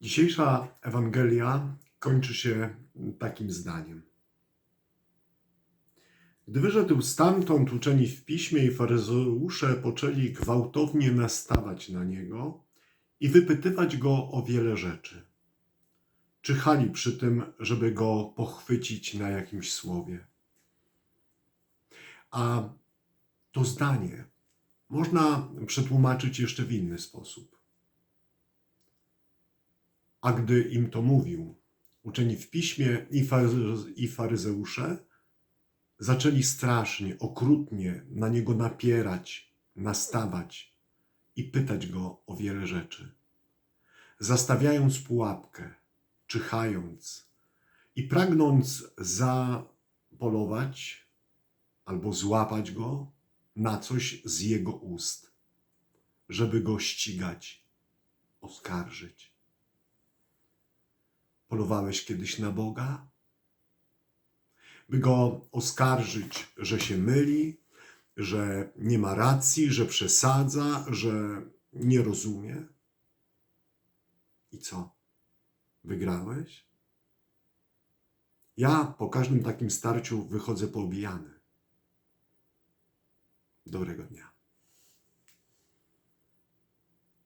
Dzisiejsza Ewangelia kończy się takim zdaniem. Gdy wyszedł stamtąd, uczeni w piśmie i faryzeusze poczęli gwałtownie nastawać na niego i wypytywać go o wiele rzeczy. Czyhali przy tym, żeby go pochwycić na jakimś słowie. A to zdanie można przetłumaczyć jeszcze w inny sposób. A gdy im to mówił, uczeni w piśmie i, faryze- i faryzeusze zaczęli strasznie, okrutnie na niego napierać, nastawać i pytać go o wiele rzeczy. Zastawiając pułapkę, czyhając i pragnąc zapolować albo złapać go na coś z jego ust, żeby go ścigać, oskarżyć. Polowałeś kiedyś na Boga? By go oskarżyć, że się myli, że nie ma racji, że przesadza, że nie rozumie? I co? Wygrałeś? Ja po każdym takim starciu wychodzę poobijany. Dobrego dnia.